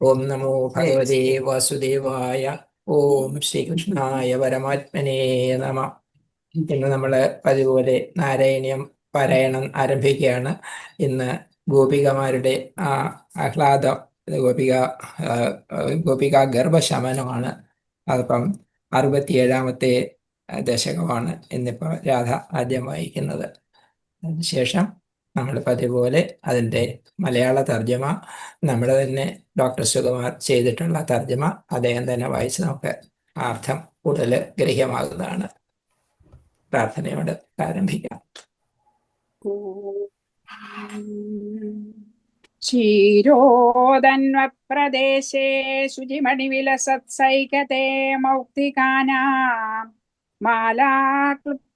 ഓം നമോ ഭഗവതേ വാസുദേവായ ഓം ശ്രീകൃഷ്ണായ പരമാത്മനേ നമ. ഇന്ന് നമ്മൾ പതിപോലെ നാരായണീയം പാരായണം ആരംഭിക്കുകയാണ്. ഇന്ന് ഗോപികമാരുടെ ആ ആഹ്ലാദം ഗോപിക ഗോപിക ഗർഭശമനമാണ്. അതിപ്പം അറുപത്തിയേഴാമത്തെ ദശകമാണ് ഇന്നിപ്പോൾ രാധ ആദ്യം വായിക്കുന്നത്. അതിനുശേഷം നമ്മൾ പതിപോലെ അതിൻ്റെ മലയാള തർജ്ജമ നമ്മുടെ തന്നെ ഡോക്ടർ സുകുമാർ ചെയ്തിട്ടുള്ള തർജ്ജമ അദ്ദേഹം തന്നെ വായിച്ച് നമുക്ക് ആ അർത്ഥം കൂടുതൽ ഗ്രഹ്യമാകുന്നതാണ് പ്രാർത്ഥനയോട് ആരംഭിക്കാം क्षीरोदन्वप्रदेशे शुचिमणिविलसत्सैकते मौक्तिकानां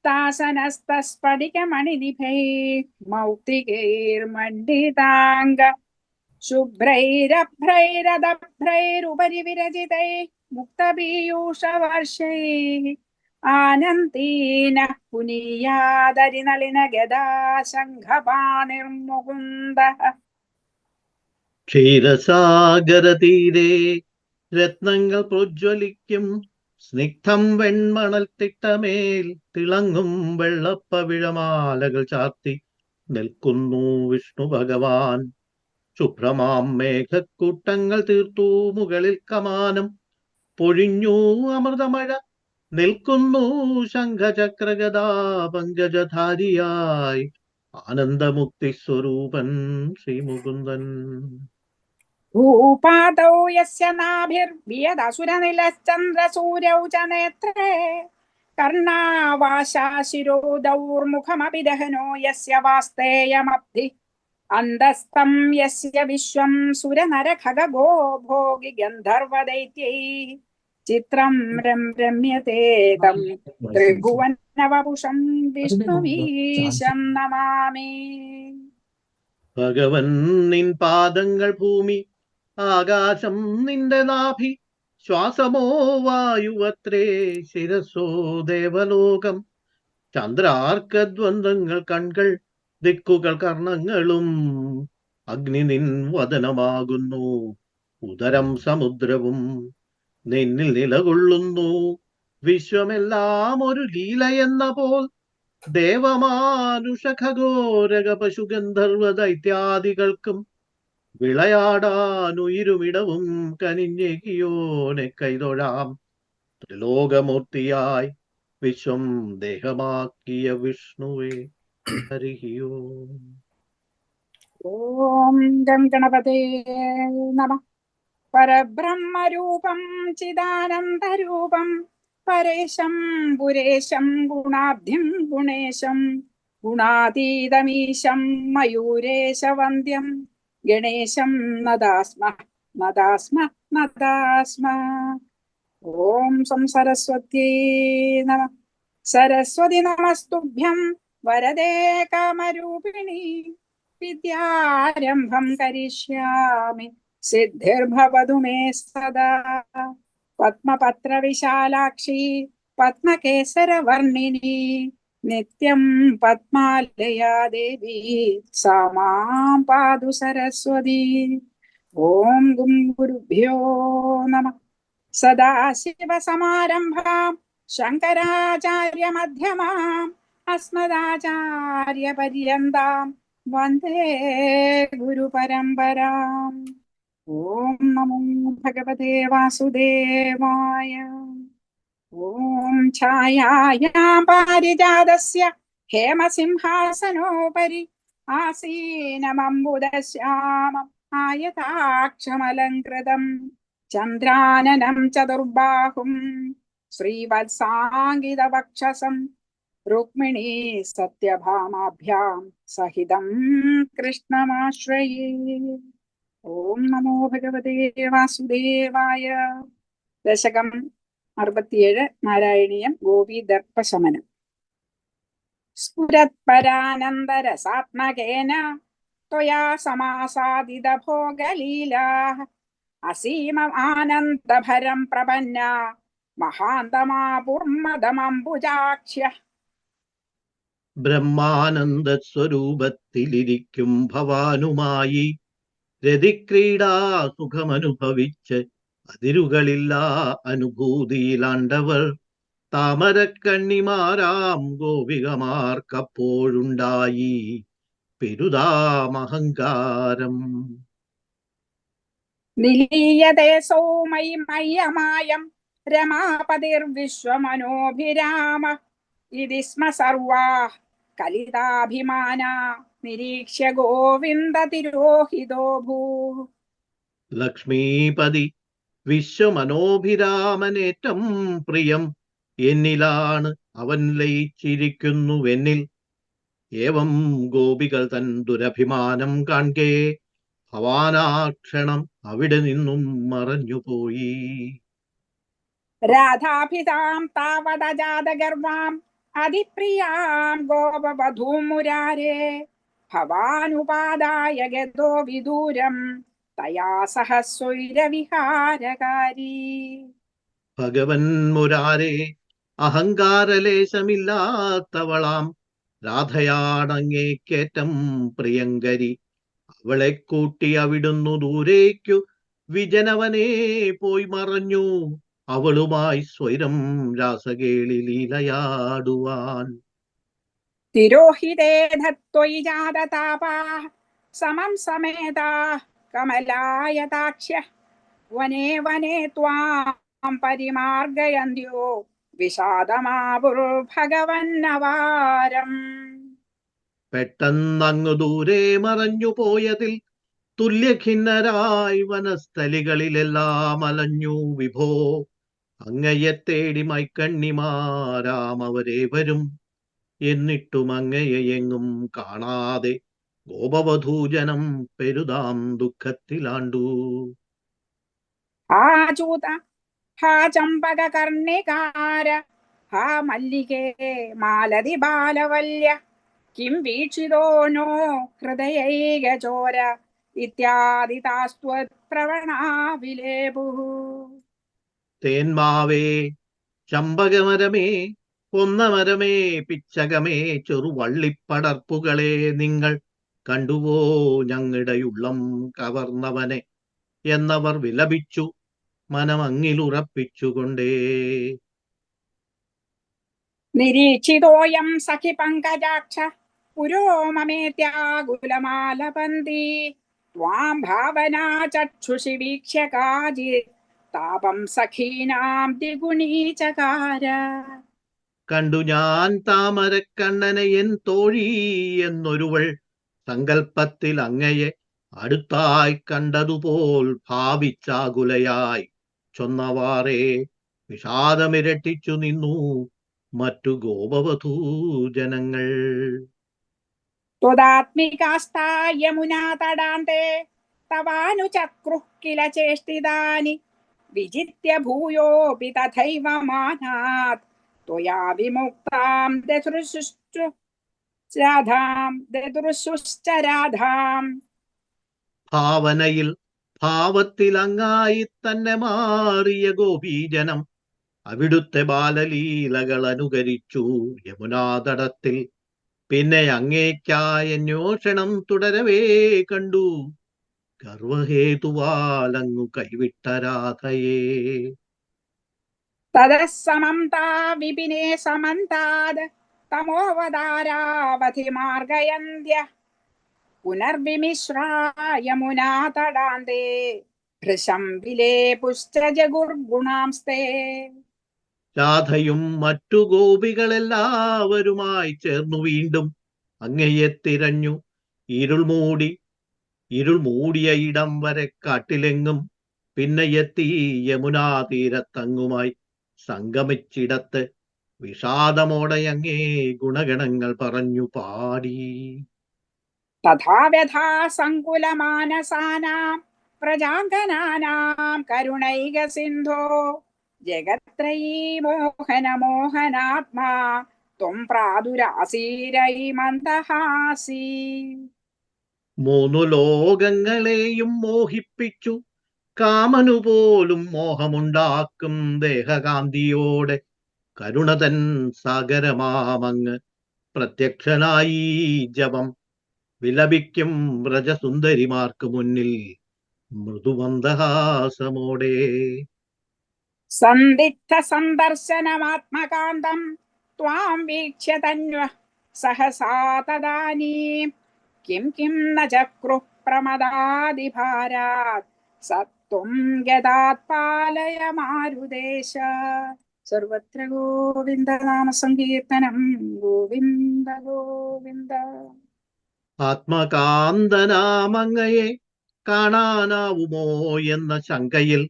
मालाक्लुप्तासनस्तस्फटिकमणिनिभैः मौक्तिकैर्मण्डिताङ्ग शुभ्रैरभ्रैरदभ्रैरुपरि विरचितैः मुक्तपीयूषवर्षैः आनन्दीनः पुनीयादरिनलिनगदा शङ्खपाणिर्मुकुन्दः ക്ഷീരസാഗരതീരെ രത്നങ്ങൾ പ്രോജ്വലിക്കും സ്നിഗ്ധം വെൺമണൽ തിട്ടമേൽ തിളങ്ങും വെള്ളപ്പവിഴമാലകൾ ചാർത്തി നിൽക്കുന്നു വിഷ്ണു ഭഗവാൻ. ശുഭ്രമാം മേഘക്കൂട്ടങ്ങൾ തീർത്തു മുകളിൽ കമാനം. പൊഴിഞ്ഞു അമൃതമഴ നിൽക്കുന്നു ശംഖചക്രഗദാ പങ്കജധാരിയായി ആനന്ദമുക്തി സ്വരൂപൻ ശ്രീമുകുന്ദൻ ഭൂപാതൗ യസ്യ നാഭിർവിയദസുരനിലശ്ചന്ദ്രസൂര്യൗ ച നേത്രേ കർണാവാശാശിരോ ദൗർമുഖമപി ദഹനോ യസ്യ വാസ്തേയമബ്ധി. അന്തസ്തം യസ്യ വിശ്വം സുരനരഖഗോ ഭോഗി ഗന്ധർവദൈത്യൈ. ചിത്രം രം രമ്യത്തെ തം ത്രിഭുവനവപുഷം വിഷ്ണുവീശം നമാമി. ഭഗവൻ നിൻ പാദങ്ങൾ ഭൂമി ആകാശം നിന്റെ നാഭി. ശ്വാസമോ വായുവത്രേ. ശിരസോ ദേവലോകം. ചന്ദ്രാർക്കദ്വന്ദ്ങ്ങൾ കൺകൾ ദിക്കുകൾ കർണങ്ങളും അഗ്നി നിൻ വദനമാകുന്നു. ഉദരം സമുദ്രവും നിന്നിൽ നിലകൊള്ളുന്നു. വിശ്വമെല്ലാം ഒരു ലീലയെന്ന പോൽ. ദേവമാനുഷഖഘോരക പശുഗന്ധർവ ദൈത്യാദികൾക്കും വിളയാടാനുയിരുമിടവും കനിഞ്ഞേകിയോനെ കൈതൊഴാം. ത്രിലോകമൂർത്തിയായി വിശ്വം ദേഹമാക്കിയ വിഷ്ണുവേ ഹരിഹിയോ. ഓം ഗണപതേ നമ. പരബ്രഹ്മരൂപം ചിദാനന്ദരൂപം പരേശം പുരേശം ഗുണാബ്ധിം ഗുണേശം ഗുണാതീതമീശം മയൂരേശവന്ദ്യം. ഗണേശം നദാസ്മ നദാസ്മ നദാസ്മ. ഓം സം സരസ്വത്യേ നമ. സരസ്വതി നമസ്തുഭ്യം. വരദേ കാമരൂപിണി. വിദ്യാരംഭം കരിഷ്യാമി. സിദ്ധിർഭവതു മേ സദാ. പത്മപത്രവിശാലാക്ഷി. പത്മകേസരവർണിനി നിത്യം പത്മാലയാ ദേവി സാ മാം പാതു സരസ്വതി. ഓം ഗും ഗുരുഭ്യോ നമ. സദാശിവസമാരംഭാം ശങ്കരാചാര്യമധ്യമാം അസ്മദാചാര്യപര്യന്താം വന്ദേ ഗുരുപരമ്പരാം. ഓം നമോ ഭഗവതേ വാസുദേവായ. ॐ छायायां पारिजातस्य हेमसिंहासनोपरि आसीनमम्बुदश्यामम् आयताक्षमलङ्कृतम् चन्द्राननं चतुर्बाहुम् श्रीवत्साङ्गितवक्षसम् रुक्मिणी सत्यभामाभ्यां सहितं कृष्णमाश्रये ॐ नमो भगवते वासुदेवाय दशकम् അറുപത്തിയേഴ് നാരായണീയം ഗോപി ദർപ്പശമനം സ്ഫുരത്പരാനന്ദരസാത്മകേന त्वया समासादितभोगलीलाः असीम आनन्दभरं प्रपन्ना महान्तमापुर्मदमम्बुजाक्ष्यः ബ്രഹ്മാനന്ദ സ്വരൂപത്തിലിരിക്കും ഭവാനുമായി രതിക്രീഡാ സുഖമനുഭവിച്ച് അതിരുകളില്ല അനുഭൂതിയിലാണ്ടവർ താമരക്കണ്ണിമാരാം ഗോപികമാർക്കപ്പോഴുണ്ടായി. പെരുതാമഹങ്കാരം. നിലീയതേ സൗമയി മയ്യമായം രമാപതിർവിശ്വമനോഭിരാമ ഇതി സ്മ സർവാ കലിതാഭിമാന നിരീക്ഷ്യ ഗോവിന്ദ തിരോഹിതോ ഭൂ. ലക്ഷ്മീപതി വിശ്വമനോഭിരാമനേറ്റം പ്രിയം. എന്നിലാണ് അവൻ ലയിച്ചിരിക്കുന്നുവെന്നിൽ ഏവം ഗോപികൾ തൻ ദുരഭിമാനം കാൺകേ. ഭവാനാക്ഷണം അവിടെ നിന്നും മറഞ്ഞുപോയി. രാധാഭിതാം താവതജാതഗർവാം അതിപ്രിയാം ഗോപവധൂമുരാരേ. ഭവാനുപാദായ ഗതോ വിദൂരം തയാ സഹ സ്വൈരവിഹാരകാരി ഭഗവൻ മുരാരേ അഹങ്കാരലേശമില്ലാത്തവളാം. രാധയാണങ്ങേക്കേറ്റം പ്രിയങ്കരി. അവളെ കൂട്ടി അവിടുന്നു ദൂരേക്കു വിജനവനെ പോയി മറഞ്ഞു. അവളുമായി സ്വൈരം രാസകേളി ലീലയാടുവാൻ. തിരോഹിതേ ധത്വയി ജാതതാപാ സമം സമേതാ. കമലായതാക്ഷ്യ. വനേ വനേ ത്വാം പരിമാർഗയന്ത്യോ. വിഷാദമാപുർഭഗവന്നവാരം പെട്ടെന്നങ്ങു ദൂരെ മറഞ്ഞു പോയതിൽ തുല്യഖിന്നരായി വനസ്ഥലികളിലെല്ലാം അലഞ്ഞു. വിഭോ അങ്ങയെ തേടി മൈക്കണ്ണിമാരാം അവരെ വരും എന്നിട്ടും അങ്ങയെ എങ്ങും കാണാതെ ഗോപവധൂജനം പെരുതാം ദുഃഖത്തിലാണ്ടു. ആചൂത ഹാ ചമ്പക കർണികാര ഹാ മല്ലികേ മാലതി ബാലവല്യ കിം വീക്ഷിതോ നോ ഹൃദയൈകചോര ഇത്യാദി താസ്ത്വത്പ്രവണാവിലേപു തേന്മാവേ ചമ്പകമരമേ കൊന്നമരമേ പിച്ചകമേ ചെറുവള്ളിപ്പടർപ്പുകളെ നിങ്ങൾ കണ്ടുവോ ഞങ്ങളുടെയുള്ളം കവർന്നവനെ? എന്നവർ വിലപിച്ചു മനമങ്ങിലുറപ്പിച്ചുകൊണ്ടേ. നിരീക്ഷിതോയം സഖി പങ്കജാക്ഷ പുരോ മമേത്യാകുലമാലപന്തി ത്വാം ഭാവനാ ചക്ഷുഷി വീക്ഷ്യ താപം സഖീനാം ദ്വിഗുണീചകാര. കണ്ടു ഞാൻ താമരക്കണ്ണനെ എൻ തോഴി എന്നൊരുവൾ സങ്കല്പത്തിൽ അങ്ങയെ അടുത്തായി കണ്ടതുപോൽ ഭാവിച്ചാകുലയായി. ചൊന്നവാറേ വിഷാദമിരട്ടിച്ചു നിന്നു മറ്റു ഗോപവധൂ ജനങ്ങൾ ത്വദാത്മികാസ്തായമുനാതടാന്തേ തഥൈവ മാനാത് ത്വയാ വിമുക്താം ദശുശുശ്രു രാധാം ദദൃശുശ്ച രാധാം ഭാവനയിൽ ഭാവത്തിൽ അങ്ങായി തന്നെ മാറിയ ഗോപീജനം അവിടുത്തെ ബാലലീലകൾ അനുകരിച്ചു യമുനാതടത്തിൽ. പിന്നെ അങ്ങേക്കായ അന്വേഷണം തുടരവേ കണ്ടു. ഗർവഹേതുവാലങ്ങു കൈവിട്ട രാധയെ. തദസമം താ വിപിനെ തമോവതാരാവധി മാർഗയന്ത്യ പുനർവിമിശ്രായ മുനാതടാന്തേ ഭൃശം വിലേപുശ്ച പുഷ്ടജഗുർഗുണാംസ്തേ രാധയും മറ്റു ഗോപികളെല്ലാവരുമായി ചേർന്നു വീണ്ടും അങ്ങയെ തിരഞ്ഞു. ഇരുൾ മൂടി ഇരുൾ മൂടിയ ഇടം വരെ കാട്ടിലെങ്ങും പിന്നെ എത്തി യമുനാതീരത്തങ്ങുമായി സംഗമിച്ചിടത്ത് വിഷാദമോടെ ഗുണഗണങ്ങൾ പറഞ്ഞു പാടി. തഥാവ്യഥാ സങ്കുലമാനസാനാം പ്രജാങ്കനാനാം കരുണൈക സിന്ധോ. ജഗത്രയീ മോഹന മോഹനാത്മാ ത്വം പ്രാതുരാസീരൈ മന്ദഹാസി. മൂന്നു ലോകങ്ങളെയും മോഹിപ്പിച്ചു കാമനു പോലും മോഹമുണ്ടാക്കും ദേഹകാന്തിയോടെ. കരുണതൻ സാഗരമാമങ്ങ് പ്രത്യക്ഷനായി ജപം വിലപിക്കും വ്രജസുന്ദരിമാർക്ക് മുന്നിൽ മൃദുമന്ദഹാസമോടെ. സന്ദിഗ്ധ സന്ദർശനമാത്മകാന്തം ത്വാം വീക്ഷ്യ തന്വ സഹസാ തദാനീം. കിം കിം ന ചക്രു പ്രമദാദിഭാരാത് സത്വം ഗതാത് പാലയ മാരുദേശ സർവത്ര ഗോവിന്ദ നാമ സങ്കീർത്തനം ഗോവിന്ദ ഗോവിന്ദ ആത്മകാന്തനാമങ്ങയെ കാണാനാവുമോ എന്ന ശങ്കയിൽ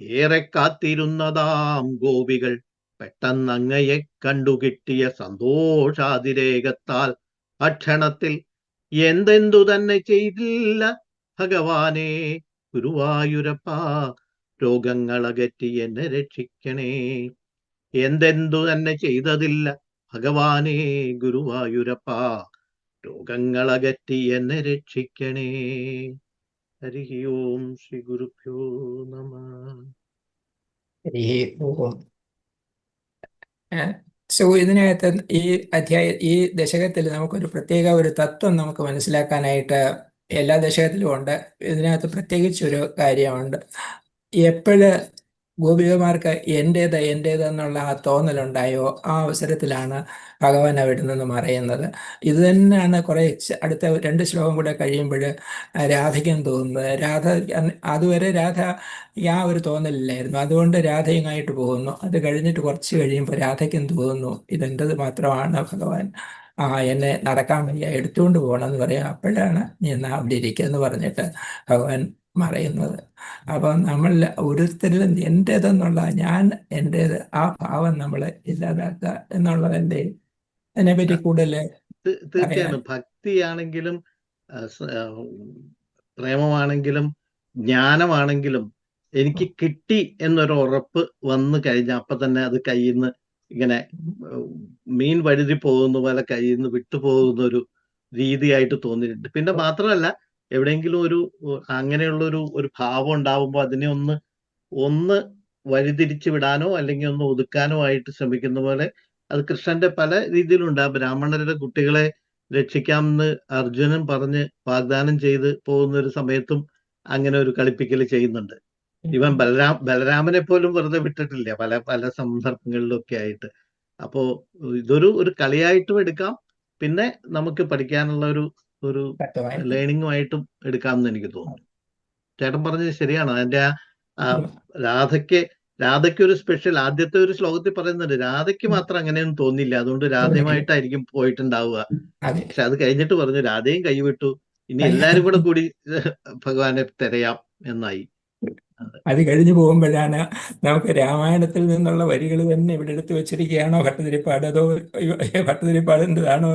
ഏറെ കാത്തിരുന്നതാം ഗോപികൾ. പെട്ടെന്നങ്ങയെ കണ്ടുകിട്ടിയ സന്തോഷാതിരേകത്താൽ അക്ഷണത്തിൽ എന്തെന്തു തന്നെ ചെയ്തില്ല. ഭഗവാനെ ഗുരുവായൂരപ്പ രോഗങ്ങളകറ്റി എന്നെ രക്ഷിക്കണേ. എന്തെന്തു തന്നെ ചെയ്തതില്ല. ഭഗവാനെ ഗുരുവായൂരപ്പ രോഗങ്ങളകറ്റി എന്നെ രക്ഷിക്കണേ. ഹരി ഓം ശ്രീ ഗുരുഭ്യോ നമ. ഹരി ഓം. സോ ഇതിനകത്ത് ഈ അധ്യായ ഈ ദശകത്തിൽ നമുക്കൊരു പ്രത്യേക ഒരു തത്വം നമുക്ക് മനസ്സിലാക്കാനായിട്ട് എല്ലാ ദശകത്തിലും ഉണ്ട്. ഇതിനകത്ത് പ്രത്യേകിച്ചൊരു കാര്യമുണ്ട്. എപ്പോഴ് ഗോപികമാർക്ക് എന്റേത് എന്റേത് എന്നുള്ള ആ തോന്നലുണ്ടായോ? ആ അവസരത്തിലാണ് ഭഗവാൻ അവിടെ നിന്ന് മറയുന്നത്. ഇത് തന്നെയാണ് കുറെ അടുത്ത രണ്ട് ശ്ലോകം കൂടെ കഴിയുമ്പോൾ രാധയ്ക്കും തോന്നുന്നത്. രാധ അതുവരെ രാധ ആ ഒരു തോന്നലില്ലായിരുന്നു. അതുകൊണ്ട് രാധയുമായിട്ട് പോകുന്നു. അത് കഴിഞ്ഞിട്ട് കുറച്ച് കഴിയുമ്പോൾ രാധയ്ക്കും തോന്നുന്നു ഇതെന്റെത് മാത്രമാണ് ഭഗവാൻ. ആ എന്നെ നടക്കാൻ വയ്യ എടുത്തുകൊണ്ട് പോകണം എന്ന് പറയാം. അപ്പോഴാണ് ഞാൻ അവിടെ ഇരിക്കുക എന്ന് പറഞ്ഞിട്ട് ഭഗവാൻ മറയുന്നത് അപ്പം നമ്മൾ ഓരോരുത്തരിലും എന്റേതെന്നുള്ള ഞാൻ എന്റേത് ആ ഭാവം നമ്മൾ ഇല്ലാതാക്കുക എന്നുള്ളതല്ലേ അതിനെപ്പറ്റി കൂടുതൽ തി- തീർച്ചയാണ് ഭക്തിയാണെങ്കിലും പ്രേമമാണെങ്കിലും ജ്ഞാനമാണെങ്കിലും എനിക്ക് കിട്ടി എന്നൊരു ഉറപ്പ് വന്നു കഴിഞ്ഞാൽ അപ്പൊ തന്നെ അത് കയ്യിൽ നിന്ന് ഇങ്ങനെ മീൻ വഴുതി പോകുന്ന പോലെ കയ്യിൽ നിന്ന് വിട്ടുപോകുന്ന ഒരു രീതിയായിട്ട് തോന്നിയിട്ടുണ്ട്. പിന്നെ മാത്രമല്ല എവിടെയെങ്കിലും ഒരു അങ്ങനെയുള്ള ഒരു ഒരു ഭാവം ഉണ്ടാവുമ്പോൾ അതിനെ ഒന്ന് ഒന്ന് വഴിതിരിച്ചു വിടാനോ അല്ലെങ്കിൽ ഒന്ന് ഒതുക്കാനോ ആയിട്ട് ശ്രമിക്കുന്ന പോലെ അത് കൃഷ്ണന്റെ പല രീതിയിലുണ്ട്. ആ ബ്രാഹ്മണരുടെ കുട്ടികളെ രക്ഷിക്കാമെന്ന് അർജുനൻ പറഞ്ഞ് വാഗ്ദാനം ചെയ്ത് പോകുന്ന ഒരു സമയത്തും അങ്ങനെ ഒരു കളിപ്പിക്കൽ ചെയ്യുന്നുണ്ട്. ഇവൻ ബലരാം ബലരാമനെ പോലും വെറുതെ വിട്ടിട്ടില്ല. പല പല സന്ദർഭങ്ങളിലൊക്കെ ആയിട്ട്. അപ്പോ ഇതൊരു ഒരു കളിയായിട്ടും എടുക്കാം. പിന്നെ നമുക്ക് പഠിക്കാനുള്ള ഒരു ഒരു ലേണിംഗുമായിട്ടും എടുക്കാമെന്ന് എനിക്ക് തോന്നുന്നു. ചേട്ടൻ പറഞ്ഞത് ശരിയാണ്. അതിന്റെ രാധയ്ക്ക് രാധയ്ക്ക് ഒരു സ്പെഷ്യൽ ആദ്യത്തെ ഒരു ശ്ലോകത്തിൽ പറയുന്നുണ്ട് രാധയ്ക്ക് മാത്രം അങ്ങനെയൊന്നും തോന്നില്ല. അതുകൊണ്ട് രാധയുമായിട്ടായിരിക്കും പോയിട്ടുണ്ടാവുക. പക്ഷെ അത് കഴിഞ്ഞിട്ട് പറഞ്ഞു രാധയും കൈവിട്ടു. ഇനി എല്ലാരും കൂടെ കൂടി ഭഗവാനെ തിരയാം എന്നായി. അത്. കഴിഞ്ഞു പോകുമ്പോഴാണ് നമുക്ക് രാമായണത്തിൽ നിന്നുള്ള വരികൾ തന്നെ ഇവിടെ എടുത്തു വെച്ചിരിക്കുകയാണോ? ഭട്ടതിരിപ്പാട് അതോ ഭട്ടതിരിപ്പാടിന്റെതാണോ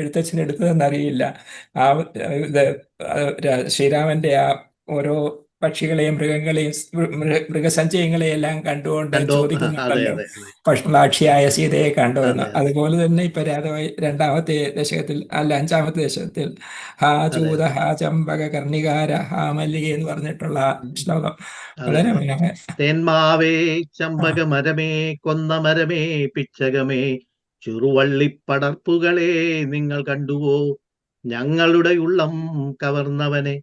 എഴുത്തച്ഛൻ എടുത്തതെന്നറിയില്ല ആ ഇത് ശ്രീരാമന്റെ ആ ഓരോ പക്ഷികളെയും മൃഗങ്ങളെയും മൃഗസഞ്ചയങ്ങളെയെല്ലാം എല്ലാം കണ്ടുകൊണ്ട് ചോദിക്കുന്നുണ്ടല്ലോ ഭക്ഷണാക്ഷിയായ സീതയെ കണ്ടുവെന്ന് വന്നു അതുപോലെ തന്നെ ഇപ്പൊ രാധവായി രണ്ടാമത്തെ ദശകത്തിൽ അല്ല അഞ്ചാമത്തെ ദശകത്തിൽ ഹാ ചൂത ഹാ ചമ്പക കർണികാര ഹാ മല്ലിക എന്ന് പറഞ്ഞിട്ടുള്ള ശ്ലോകം. വളരെ തേന്മാവേ ചമ്പക മരമേ കൊന്ന മരമേ പിച്ചകമേ ചെറുവള്ളിപ്പടർപ്പുകളെ നിങ്ങൾ കണ്ടുവോ? ഞങ്ങളുടെ ഉള്ളം കവർന്നവനെ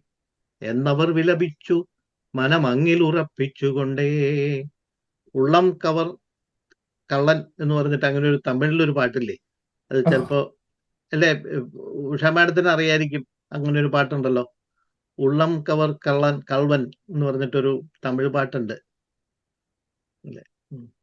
എന്നവർ വിലപിച്ചു മനമങ്ങിൽ ഉറപ്പിച്ചുകൊണ്ടേ. ഉള്ളം കവർ കള്ളൻ എന്ന് പറഞ്ഞിട്ട് അങ്ങനെ ഒരു തമിഴിലൊരു പാട്ടില്ലേ? അത്. ചിലപ്പോ അല്ലെ? ഉഷാ മാഡത്തിന് അറിയായിരിക്കും അങ്ങനെ ഒരു പാട്ടുണ്ടല്ലോ. ഉള്ളം കവർ കള്ളൻ കൾവൻ എന്ന് പറഞ്ഞിട്ടൊരു തമിഴ് പാട്ടുണ്ട്. അല്ലേ.